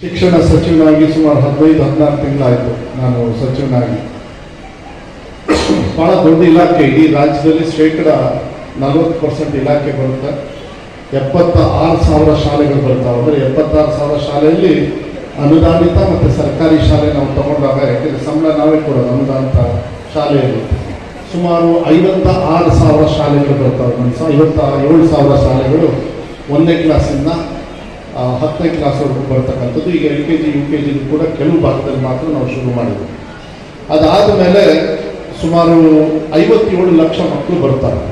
ಶಿಕ್ಷಣ ಸಚಿವನಾಗಿ ಸುಮಾರು ಹದಿನೈದು, ಹದಿನಾರು ತಿಂಗಳಾಯಿತು ನಾನು ಸಚಿವನಾಗಿ. ಬಹಳ ದೊಡ್ಡ ಇಲಾಖೆ ಇಡೀ ರಾಜ್ಯದಲ್ಲಿ ಶೇಕಡ ನಲವತ್ತು ಪರ್ಸೆಂಟ್ ಇಲಾಖೆ ಬರುತ್ತೆ. ಎಪ್ಪತ್ತ ಆರು ಸಾವಿರ ಶಾಲೆಗಳು ಬರ್ತಾವೆ ಅಂದರೆ ಎಪ್ಪತ್ತಾರು ಸಾವಿರ ಶಾಲೆಯಲ್ಲಿ ಅನುದಾನಿತ ಮತ್ತು ಸರ್ಕಾರಿ ಶಾಲೆ ನಾವು ತಗೊಂಡಾಗ ಯಾಕೆಂದರೆ ಸಂಬಳ ನಾವೇ ಕೊಡೋದು ಅನುದಾನಿತ ಶಾಲೆಯಲ್ಲಿ. ಸುಮಾರು ಐವತ್ತ ಆರು ಸಾವಿರ ಶಾಲೆಗಳು ಬರ್ತಾವೆ ಸಹ ಐವತ್ತ ಏಳು ಸಾವಿರ ಶಾಲೆಗಳು ಒಂದನೇ ಕ್ಲಾಸಿಂದ ಹತ್ತನೇ ಕ್ಲಾಸ್ವರೆಗೂ ಬರ್ತಕ್ಕಂಥದ್ದು. ಈಗ L K G U K G ಕೂಡ ಕೆಲವು ಭಾಗದಲ್ಲಿ ಮಾತ್ರ ನಾವು ಶುರು ಮಾಡಿದ್ವಿ. ಅದಾದ ಮೇಲೆ ಸುಮಾರು ಐವತ್ತೇಳು ಲಕ್ಷ ಮಕ್ಕಳು ಬರ್ತಾರೆ.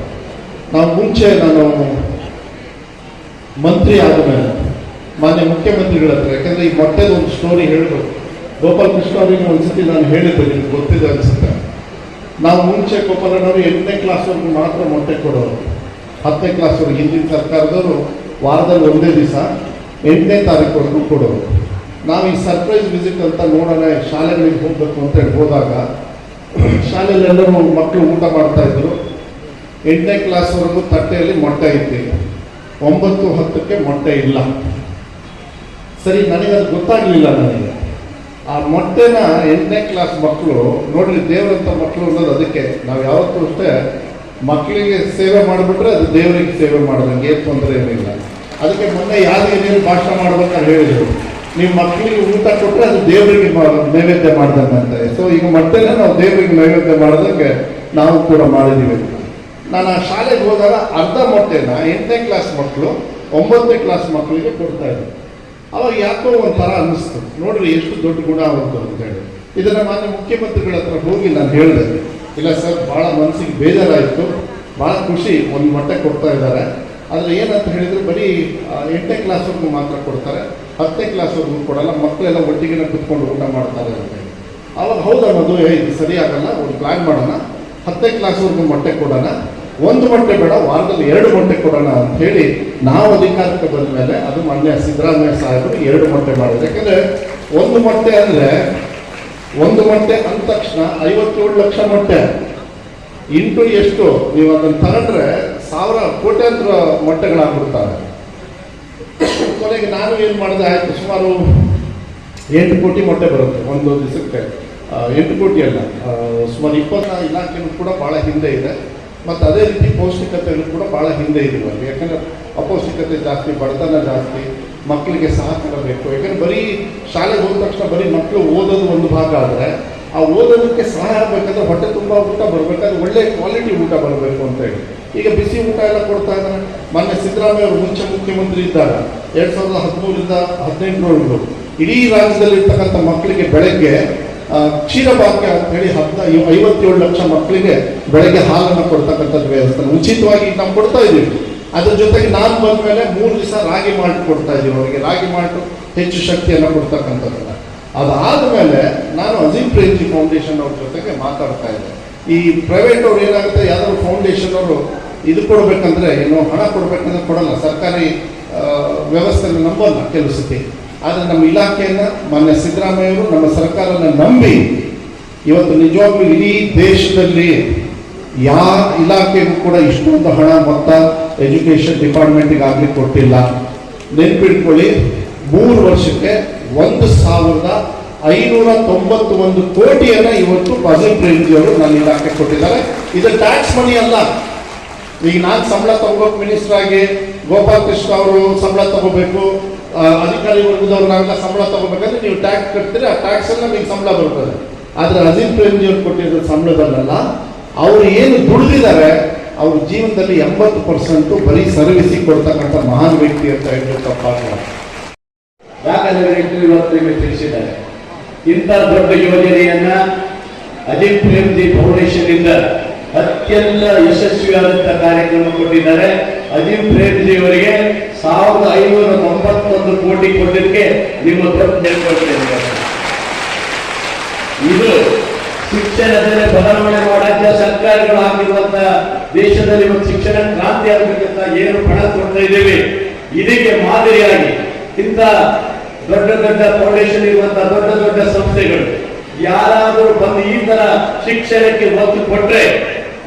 ನಾವು ಮುಂಚೆ ನಾನು ಮಂತ್ರಿ ಆದ ಮೇಲೆ, ಮಾನ್ಯ ಮುಖ್ಯಮಂತ್ರಿಗಳ ಹತ್ರ, ಯಾಕಂದ್ರೆ ಈ ಮೊಟ್ಟೆದ ಒಂದು ಸ್ಟೋರಿ ಹೇಳಿದ್ರು ಗೋಪಾಲ್ ಕೃಷ್ಣ ಅವರಿಗೆ ಒಂದ್ಸತಿ ನಾನು ಹೇಳಿದ್ದೆ, ನಿಮ್ಗೆ ಗೊತ್ತಿದೆ ಅನ್ಸುತ್ತೆ. ನಾವು ಮುಂಚೆ ಗೋಪಾಲನವರು ಎಂಟನೇ ಕ್ಲಾಸ್ವರೆಗೂ ಮಾತ್ರ ಮೊಟ್ಟೆ ಕೊಡೋರು. ಹತ್ತನೇ ಕ್ಲಾಸ್ವರೆಗೆ ಹಿಂದಿನ ಸರ್ಕಾರದವರು ವಾರದಲ್ಲಿ ಒಂದೇ ದಿವಸ ಎಂಟನೇ ತಾರೀಕುವರೆಗೂ ಕೊಡೋರು. ನಾವು ಈ ಸರ್ಪ್ರೈಸ್ ವಿಸಿಟ್ ಅಂತ ನೋಡೋಣ ಶಾಲೆಗಳಿಗೆ ಹೋಗಬೇಕು ಅಂತ ಹೇಳಿ ಹೋದಾಗ ಶಾಲೆಯಲ್ಲಿ ಎಲ್ಲರೂ ಮಕ್ಕಳು ಊಟ ಮಾಡ್ತಾ ಇದ್ರು. ಎಂಟನೇ ಕ್ಲಾಸ್ವರೆಗೂ ತಟ್ಟೆಯಲ್ಲಿ ಮೊಟ್ಟೆ ಇತ್ತು. ಒಂಬತ್ತು ಹತ್ತಕ್ಕೆ ಮೊಟ್ಟೆ ಇಲ್ಲ. ಸರಿ ನನಗೆ ಅದು ಗೊತ್ತಾಗಲಿಲ್ಲ ನನಗೆ. ಆ ಮೊಟ್ಟೆನ ಎಂಟನೇ ಕ್ಲಾಸ್ ಮಕ್ಕಳು ನೋಡ್ರಿ ದೇವರಂತ ಮಕ್ಕಳು ಅನ್ನೋದು ಅದಕ್ಕೆ ನಾವು ಯಾವತ್ತೂ ಅಷ್ಟೇ ಮಕ್ಕಳಿಗೆ ಸೇವೆ ಮಾಡಿಬಿಟ್ರೆ ಅದು ದೇವರಿಗೆ ಸೇವೆ ಮಾಡೋದಂಗೆ, ಏನು ತೊಂದರೆ ಏನಿಲ್ಲ. ಅದಕ್ಕೆ ಮೊನ್ನೆ ಯಾರಿಗೆ ನೀವು ಭಾಷಣ ಮಾಡ್ಬೇಕಾದ್ರೆ ಹೇಳಿದರು. ನೀವು ಮಕ್ಕಳಿಗೆ ಊಟ ಕೊಟ್ಟರೆ ಅದು ದೇವರಿಗೆ ನೈವೇದ್ಯ ಅಂತ ಸೊ ಈಗ ಮೊಟ್ಟೆನ ನಾವು ದೇವರಿಗೆ ನೈವೇದ್ಯ ಮಾಡೋದಕ್ಕೆ ನಾವು ಕೂಡ ಮಾಡಿದ್ದೀವಿ ನಾನು ಆ ಶಾಲೆಗೆ ಹೋದಾಗ ಅರ್ಧ ಮೊಟ್ಟೆನ ಎಂಟನೇ ಕ್ಲಾಸ್ ಮಕ್ಕಳು ಒಂಬತ್ತನೇ ಕ್ಲಾಸ್ ಮಕ್ಕಳಿಗೆ ಕೊಡ್ತಾ ಇದ್ರು ಅವಾಗ ಯಾಕೋ ಒಂಥರ ಅನ್ನಿಸ್ತು. ನೋಡ್ರಿ ಎಷ್ಟು ದೊಡ್ಡ ಗುಣ ಅವತ್ತು ಅಂತ ಇದನ್ನು ಮಾನ್ಯ ಮುಖ್ಯಮಂತ್ರಿಗಳ ಹತ್ರ ಹೋಗಿ ನಾನು ಹೇಳಿದೆ. ಇಲ್ಲ ಸರ್ ಭಾಳ ಮನಸ್ಸಿಗೆ ಬೇಜಾರಾಯಿತು. ಭಾಳ ಖುಷಿ, ಒಂದು ಮೊಟ್ಟೆ ಕೊಡ್ತಾ ಇದ್ದಾರೆ. ಆದರೆ ಏನಂತ ಹೇಳಿದ್ರೆ ಬರೀ ಎಂಟನೇ ಕ್ಲಾಸ್ವರೆಗೂ ಮಾತ್ರ ಕೊಡ್ತಾರೆ. ಹತ್ತನೇ ಕ್ಲಾಸ್ವರೆಗೂ ಕೊಡಲ್ಲ, ಮಕ್ಕಳೆಲ್ಲ ಒಟ್ಟಿಗೆ ಕುತ್ಕೊಂಡು ಊಟ ಮಾಡ್ತಾರೆ ಅಂತ ಅವಾಗ ಹೌದಾ ಮದುವೆ ಇದು ಸರಿ ಆಗಲ್ಲ ಒಂದು ಪ್ಲ್ಯಾನ್ ಮಾಡೋಣ. ಹತ್ತನೇ ಕ್ಲಾಸ್ವರೆಗೂ ಮೊಟ್ಟೆ ಕೊಡೋಣ. ಒಂದು ಮೊಟ್ಟೆ ಬೇಡ, ವಾರದಲ್ಲಿ ಎರಡು ಮೊಟ್ಟೆ ಕೊಡೋಣ ಅಂತ ಹೇಳಿ ನಾವು ಅಧಿಕಾರಕ್ಕೆ ಬಂದ ಮೇಲೆ ಅದು ಮೊನ್ನೆ ಸಿದ್ದರಾಮಯ್ಯ ಸಾಹೇಬರು ಎರಡು ಮೊಟ್ಟೆ ಮಾಡಿದ್ರು. ಯಾಕಂದ್ರೆ ಒಂದು ಮೊಟ್ಟೆ ಅಂದ್ರೆ ಒಂದು ಮೊಟ್ಟೆ ಅಂದ ತಕ್ಷಣ ಐವತ್ತೇಳು ಲಕ್ಷ ಮೊಟ್ಟೆ. ಇಂಟು ಎಷ್ಟು? ನೀವು ಅದನ್ನು ತಗೊಂಡ್ರೆ ಸಾವಿರ ಕೋಟ್ಯಾಂತರ ಮೊಟ್ಟೆಗಳಾಗ್ಬಿಡ್ತಾರೆ. ಕೊನೆಗೆ ನಾನು ಏನು ಮಾಡಿದೆ ಆಯ್ತು? ಸುಮಾರು ಎಂಟು ಕೋಟಿ ಮೊಟ್ಟೆ ಬರುತ್ತೆ ಒಂದು ದಿವಸಕ್ಕೆ. ಎಂಟು ಕೋಟಿ ಅಲ್ಲ ಸುಮಾರು ಇಪ್ಪತ್ತ ಇಲಾಖೆನೂ ಕೂಡ ಭಾಳ ಹಿಂದೆ ಇದೆ. ಮತ್ತು ಅದೇ ರೀತಿ ಪೌಷ್ಟಿಕತೆಗಳು ಕೂಡ ಭಾಳ ಹಿಂದೆ ಇದ್ದೀವಿ ಯಾಕಂದರೆ ಅಪೌಷ್ಟಿಕತೆ ಜಾಸ್ತಿ, ಬಡತನ ಜಾಸ್ತಿ ಮಕ್ಕಳಿಗೆ ಸಹಕಾರ ಬೇಕು. ಯಾಕಂದರೆ ಬರೀ ಶಾಲೆಗೆ ಹೋದ ತಕ್ಷಣ ಬರೀ ಮಕ್ಕಳು ಓದೋದು ಒಂದು ಭಾಗ ಆದರೆ ಆ ಓದೋದಕ್ಕೆ ಸಹಾಯ ಆಗಬೇಕಂದ್ರೆ ಹೊಟ್ಟೆ ತುಂಬ ಊಟ ಬರಬೇಕಾದ್ರೆ ಒಳ್ಳೆ ಕ್ವಾಲಿಟಿ ಊಟ ಬರಬೇಕು ಅಂತ ಹೇಳಿ. ಈಗ ಬಿಸಿ ಊಟ ಎಲ್ಲ ಕೊಡ್ತಾ ಇದ್ದಾರೆ. ಮೊನ್ನೆ ಸಿದ್ದರಾಮಯ್ಯ ಅವರು ಮುಂಚೆ ಮುಖ್ಯಮಂತ್ರಿ ಇದ್ದಾಗ ಎರಡು ಸಾವಿರದ ಹದಿಮೂರರಿಂದ ಹದಿನೆಂಟರವರೆಗೂ ಇಡೀ ರಾಜ್ಯದಲ್ಲಿ ಇರ್ತಕ್ಕಂಥ ಮಕ್ಕಳಿಗೆ ಬೆಳಗ್ಗೆ ಕ್ಷೀರಭಾಗ್ಯ ಅಂತ ಹೇಳಿ ಹತ್ತ ಐವತ್ತೇಳು ಲಕ್ಷ ಮಕ್ಕಳಿಗೆ ಬೆಳಗ್ಗೆ ಹಾಲನ್ನು ಕೊಡ್ತಕ್ಕಂಥದ್ದು ವ್ಯವಸ್ಥೆ. ಉಚಿತವಾಗಿ ನಾವು ಕೊಡ್ತಾ ಇದ್ದೀವಿ. ಅದ್ರ ಜೊತೆಗೆ ನಾನು ಬಂದ ಮೇಲೆ ಮೂರು ದಿವಸ ರಾಗಿ ಮಾಲ್ಟ್ ಕೊಡ್ತಾ ಇದ್ದೀವಿ ಅವರಿಗೆ. ರಾಗಿ ಮಾಲ್ಟು ಹೆಚ್ಚು ಶಕ್ತಿಯನ್ನು ಕೊಡ್ತಕ್ಕಂಥದ್ದಲ್ಲ. ಅದಾದ ಮೇಲೆ ನಾನು ಅಜಿಮ್ ಪ್ರೇಮ್ಜಿ ಫೌಂಡೇಶನ್ ಅವ್ರ ಜೊತೆಗೆ ಮಾತಾಡ್ತಾ ಇದ್ದೆ. ಈ ಪ್ರೈವೇಟ್ ಅವ್ರು ಏನಾಗುತ್ತೆ, ಯಾವ್ದಾದ್ರು ಫೌಂಡೇಶನ್ ಅವರು ಇದು ಕೊಡಬೇಕಂದ್ರೆ, ಏನು ಹಣ ಕೊಡಬೇಕಂದ್ರೆ ಕೊಡಲ್ಲ. ಸರ್ಕಾರಿ ವ್ಯವಸ್ಥೆನ ನಂಬಲ್ಲ ಕೆಲಸಕ್ಕೆ ಆದರೆ ನಮ್ಮ ಇಲಾಖೆಯನ್ನು, ಮಾನ್ಯ ಸಿದ್ದರಾಮಯ್ಯವರು ನಮ್ಮ ಸರ್ಕಾರನ ನಂಬಿ ಇವತ್ತು ನಿಜವಾಗ್ಲೂ ಇಡೀ ದೇಶದಲ್ಲಿ ಯಾವ ಇಲಾಖೆಗೂ ಕೂಡ ಇಷ್ಟೊಂದು ಹಣ ಮೊತ್ತ ಎಜುಕೇಷನ್ ಡಿಪಾರ್ಟ್ಮೆಂಟಿಗೆ ಆಗಲಿ ಕೊಟ್ಟಿಲ್ಲ. ನೆನ್ಪಿಟ್ಕೊಳ್ಳಿ, ಮೂರು ವರ್ಷಕ್ಕೆ ಒಂದು ಸಾವಿರದ ಐನೂರ ತೊಂಬತ್ತು ಒಂದು ಕೋಟಿಯನ್ನ ಇವತ್ತು ಬಜೆಟ್ ಅವರು ನನ್ನ ಇಲಾಖೆ ಕೊಟ್ಟಿದ್ದಾರೆ. ಇದು ಟ್ಯಾಕ್ಸ್ ಮನಿ ಅಲ್ಲ. ಈಗ ನಾನು ಸಂಬಳ ತಗೋಬೇಕು ಮಿನಿಸ್ಟರ್ ಆಗಿ ಗೋಪಾಲ್ ಕೃಷ್ಣ ಅವರು ಸಂಬಳ ತಗೋಬೇಕು ಅಧಿಕಾರಿ ವರ್ಗದವ್ರು ನಾವೆಲ್ಲ ಸಂಬಳ ತಗೋಬೇಕಂದ್ರೆ ನೀವು ಟ್ಯಾಕ್ಸ್ ಕಟ್ತೀರಿ? ಆ ಟ್ಯಾಕ್ಸ್ ಅನ್ನ ನಿಮಗೆ ಸಂಬಳ ಬರ್ತದೆ. ಆದ್ರೆ ಪ್ರೇಮ್ಜಿ ಅವ್ರು ಕೊಟ್ಟಿರೋ ಸಂಬಳದಲ್ಲ ಅವರು ಏನು ದುಡಿದಿದ್ದಾರೆ, ಅವ್ರ ಜೀವನದಲ್ಲಿ ಎಂಬತ್ತು ಪರ್ಸೆಂಟು ಬರೀ ಸರ್ವಿಸ್ ಕೊಡ್ತಕ್ಕಂಥ ಮಹಾನ್ ವ್ಯಕ್ತಿ ಅಂತ ಹೇಳಿ ತಪ್ಪಾಗಲ್ಲ. ದಾಖಲೆಗಳಿಟ್ಟು ಇವತ್ತು ನಿಮಗೆ ತಿಳಿಸಿದ್ದಾರೆ. ಇಂಥ ದೊಡ್ಡ ಯೋಜನೆಯನ್ನ ಅಜಿತ್ ಪ್ರೇಮ್ಜಿ ಫೌಂಡೇಶನ್ ಇಂದ ಅತ್ಯಂತ ಯಶಸ್ವಿಯಾದಂತ ಕಾರ್ಯಕ್ರಮ ಕೊಟ್ಟಿದ್ದಾರೆ. ಅಜಿತ್ ಪ್ರೇಮ್ಜಿ ಅವರಿಗೆ ಸಾವಿರದ ಐನೂರ ತೊಂಬತ್ತೊಂದು ಕೋಟಿ ಕೊಟ್ಟಿದ್ದಕ್ಕೆ ನಿಮ್ಮ ಹೇಳ್ಕೊಳ್ತೇನೆ ಇದು ಶಿಕ್ಷಣದಲ್ಲಿ ಬದಲಾವಣೆ ಮಾಡಕ್ಕೆ ಸರ್ಕಾರಗಳು ಆಗಿರುವಂತಹ ದೇಶದಲ್ಲಿ ಒಂದು ಶಿಕ್ಷಣ ಕ್ರಾಂತಿ ಆಗಬೇಕಂತ ಏನು ಪಣ ಕೊಡ್ತಾ ಇದ್ದೇವೆ. ಇದಕ್ಕೆ ಮಾದರಿಯಾಗಿ ಇಂತ ದೊಡ್ಡ ದೊಡ್ಡ ಫೌಂಡೇಶನ್ ಇರುವಂತಹ ದೊಡ್ಡ ದೊಡ್ಡ ಸಂಸ್ಥೆಗಳು ಯಾರಾದರೂ ಬಂದು ಈ ತರ ಶಿಕ್ಷಣಕ್ಕೆ ಒತ್ತು ಕೊಟ್ರೆ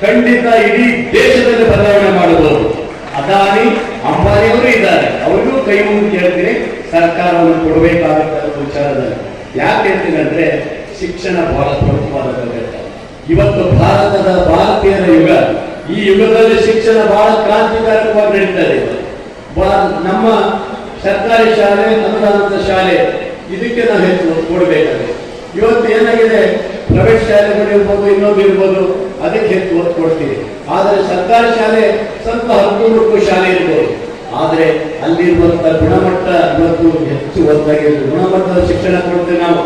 ಖಂಡಿತ ಇಡೀ ದೇಶದಲ್ಲಿ ಬದಲಾವಣೆ ಮಾಡಬಹುದು. ಅದಾನಿ ಅಂಬಾನಿಯವರು ಇದ್ದಾರೆ. ಅವರಿಗೂ ಕೈ ಮುಗಿದು ಕೇಳ್ತೀನಿ. ಸರ್ಕಾರವನ್ನು ಕೊಡಬೇಕಾಗುತ್ತೆ ವಿಚಾರದಲ್ಲಿ. ಯಾಕೆ ಅಂತಂದ್ರೆ ಶಿಕ್ಷಣ ಬಹಳ ಪ್ರಮುಖವಾದ ಇವತ್ತು ಭಾರತದ ಭಾರತೀಯರ ಯುಗ. ಈ ಯುಗದಲ್ಲಿ ಶಿಕ್ಷಣ ಬಹಳ ಕ್ರಾಂತಿಕಾರಕವಾಗಿ ನಡೀತಾ ಇದೆ ನಮ್ಮ ಸರ್ಕಾರಿ ಶಾಲೆ ಅನುದಾನದ ಶಾಲೆ, ಇದಕ್ಕೆ ನಾವು ಹೆಚ್ಚು ಕೊಡಬೇಕಾಗಿದೆ ಇವತ್ತು ಏನಾಗಿದೆ? ಪ್ರೈವೇಟ್ ಶಾಲೆಗಳು ಇರ್ಬೋದು, ಇನ್ನೊಂದು ಇರ್ಬೋದು, ಅದಕ್ಕೆ ಹೆಚ್ಚು ಒತ್ತು ಕೊಡ್ತೀವಿ ಆದರೆ ಸರ್ಕಾರಿ ಶಾಲೆ ಸ್ವಲ್ಪ ಹತ್ತು ಮಕ್ಕಳು ಶಾಲೆ ಇರ್ಬೋದು ಆದರೆ ಅಲ್ಲಿರುವಂಥ ಗುಣಮಟ್ಟ ಇವತ್ತು ಹೆಚ್ಚು ಒಂದಾಗಿ ಗುಣಮಟ್ಟದ ಶಿಕ್ಷಣ ಕೊಡ್ತೇವೆ ನಾವು.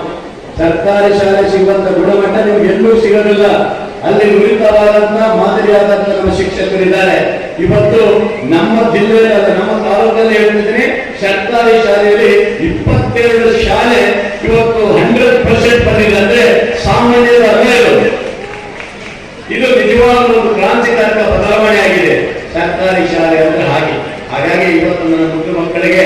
ಸರ್ಕಾರಿ ಶಾಲೆ ಸಿಗುವಂತ ಗುಣಮಟ್ಟ ನಿಮ್ಗೆ ಎಲ್ಲೂ ಸಿಗೋದಿಲ್ಲ. ಅಲ್ಲಿ ನುರಿತವಾದಂತ ಮಾದರಿಯಾದಂತ ನಮ್ಮ ಶಿಕ್ಷಕರಿದ್ದಾರೆ. ಇವತ್ತು ನಮ್ಮ ಜಿಲ್ಲೆಯಲ್ಲಿ ನಮ್ಮ ತಾಲೂಕಲ್ಲಿ ಹೇಳ್ತಿದ್ದೀನಿ, ಸರ್ಕಾರಿ ಶಾಲೆಯಲ್ಲಿ ಇಪ್ಪತ್ತೆರಡು ಶಾಲೆ ಇವತ್ತು ಹಂಡ್ರೆಡ್ ಪರ್ಸೆಂಟ್ ಬಂದಿದೆ ಅಂದ್ರೆ ಸಾಮಾನ್ಯರ ಅಲ್ಲ ಇದು ಇದು ನಿಜವಾಗ್ಲೂ ಒಂದು ಕ್ರಾಂತಿಕಾರಕ ಬದಲಾವಣೆ ಆಗಿದೆ ಸರ್ಕಾರಿ ಶಾಲೆ ಅಂದ್ರೆ ಹಾಗೆ ಹಾಗಾಗಿ ಇವತ್ತು ನನ್ನ ಮುಖ್ಯ ಮಕ್ಕಳಿಗೆ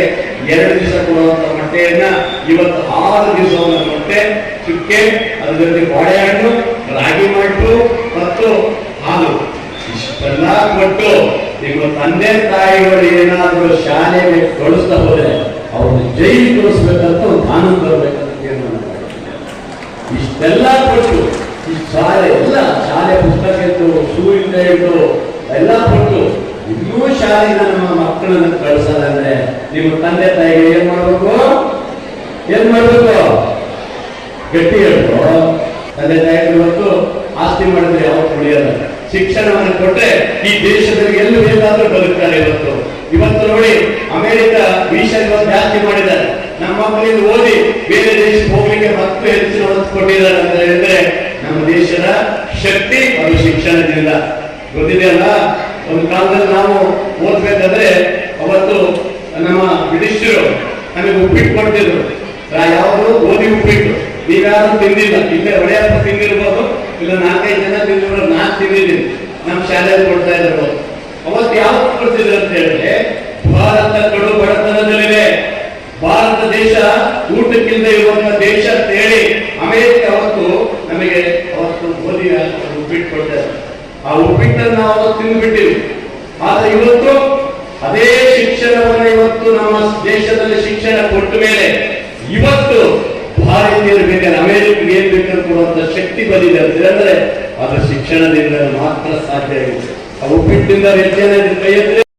ಎರಡು ದಿವಸ ಕೊಡುವಂತ ಮೊಟ್ಟೆಯನ್ನ ಇವತ್ತು ಆರು ದಿವಸವನ್ನು ಮೊಟ್ಟೆ, ಚುಕ್ಕೆ ಅದ್ರ ಜೊತೆ ಬಾಳೆಹಣ್ಣು, ರಾಗಿ ಮಟ್ಟು ಮತ್ತು ಹಾಲು ಇಷ್ಟೆಲ್ಲ ಕೊಟ್ಟು ನಿಮ್ಮ ತಂದೆ ತಾಯಿಗಳು ಏನಾದರೂ ಶಾಲೆಗೆ ಕಳಿಸ್ತಾ ಹೋದ್ರೆ ಅವ್ರನ್ನ ಜೈಲು ಕಳಿಸ್ಬೇಕಂತ ಒಂದು ಕಾನೂನು ಬರಬೇಕಂತ ತೀರ್ಮಾನ. ಇಷ್ಟೆಲ್ಲ ಕೊಟ್ಟು, ಈ ಶಾಲೆ ಎಲ್ಲ, ಶಾಲೆ ಪುಸ್ತಕ ಇತ್ತು ಶೂ ಹಿಡಿದು ಎಲ್ಲ ಕೊಟ್ಟು ಇನ್ನೂ ಶಾಲೆಯಿಂದ ನಮ್ಮ ಮಕ್ಕಳನ್ನು ಕಳಿಸೋದಂದ್ರೆ ನಿಮ್ಮ ತಂದೆ ತಾಯಿಗೆ ಏನ್ ಮಾಡ್ಬೇಕು? ಏನ್ ಮಾಡ್ಬೇಕು? ಗಟ್ಟಿ ಹೇಳ್ತು ತಂದೆ ತಾಯಿಗಳು ಇವತ್ತು ಆಸ್ತಿ ಮಾಡಿದ್ರೆ ಯಾವ ಉಳಿಯಲ್ಲ ಶಿಕ್ಷಣವನ್ನು ಕೊಟ್ರೆ ಈ ದೇಶದಲ್ಲಿ ಎಲ್ಲಿ ಬೇಕಾದ್ರೂ ಬದುಕ್ತಾರೆ ಇವತ್ತು. ಇವತ್ತು ನೋಡಿ ಅಮೆರಿಕ ವೀಸಾ ಜಾಸ್ತಿ ಮಾಡಿದ್ದಾರೆ. ನಮ್ಮ ಮಕ್ಕಳಿಂದ ಓದಿ ಬೇರೆ ದೇಶಕ್ಕೆ ಹೋಗ್ಲಿಕ್ಕೆ ಮತ್ತೆ ಹೆಚ್ಚಿನ ಕೊಟ್ಟಿದ್ದಾರೆ ಅಂತ ಹೇಳಿದ್ರೆ ನಮ್ಮ ದೇಶದ ಶಕ್ತಿ ಅದು ಶಿಕ್ಷಣದಿಂದ. ಗೊತ್ತಿದೆಯಲ್ಲ ಒಂದು ಕಾಲದಲ್ಲಿ ನಾವು ಓದ್ಬೇಕಾದ್ರೆ ಅವತ್ತು ನಮ್ಮ ಬ್ರಿಟಿಷರು ನಮಗೆ ಉಪ್ಪಿಟ್ಟು ಕೊಡ್ತಿದ್ರು. ಯಾವಾಗಲೂ ಓದಿ ಉಪ್ಪಿಟ್ಟು. ನೀವ್ಯಾರು ತಿಂದಿಲ್ಲ. ಇಲ್ಲೇ ಒಡೆಯಪ್ಪ ತಿಂದಿರ್ಬೋದು, ಇಲ್ಲ ನಾಲ್ಕೈದು ಜನ ತಿಂದಿರ್ಬೋದು, ನಾನು ತಿಂದಿದ್ದೀನಿ. ನಮ್ಮ ಶಾಲೆಯಲ್ಲಿ ಕೊಡ್ತಾ ಇದ್ರು ಅವತ್ತು ಯಾವ್ದು ಕೊಡ್ತಿದ್ರು ಅಂತ ಹೇಳಿದ್ರೆ, ಭಾರತ ಕಡು ಬಡತನದಲ್ಲಿದೆ. ಭಾರತ ದೇಶ ಊಟಕ್ಕಿಂತ ಇರುವಂತ ದೇಶ ಅಂತ ಹೇಳಿ ಅಮೆರಿಕ ಅವತ್ತು ನಮಗೆ ಅವತ್ತು ಗೋಧಿ ಉಪ್ಪಿಟ್ಟು ಕೊಡ್ತಾರೆ ಆ ಉಪ್ಪಿಟ್ಟನ್ನು ನಾವು ತಿಂದುಬಿಟ್ಟಿವಿ. ಆದ್ರೆ ಇವತ್ತು ಅದೇ ಶಿಕ್ಷಣವನ್ನು ಇವತ್ತು ನಮ್ಮ ದೇಶದಲ್ಲಿ ಶಿಕ್ಷಣ ಕೊಟ್ಟ ಮೇಲೆ ಇವತ್ತು ಭಾರತೀಯರು ಬೇಕಾದ್ರೆ ಅಮೆರಿಕ ಏನ್ ಬೇಕಾದ್ರೆ ಕೊಡುವಂತ ಶಕ್ತಿ ಬಂದಿದೆ ಅಂತಂದ್ರೆ ಅದು ಶಿಕ್ಷಣದಿಂದ ಮಾತ್ರ ಸಾಧ್ಯ ಆಗಿದೆ. ಆ ಉಪ್ಪಿಟ್ಟಿಂದ ಹೆಚ್ಚಿನ ಕೈ ಎತ್ತರೆ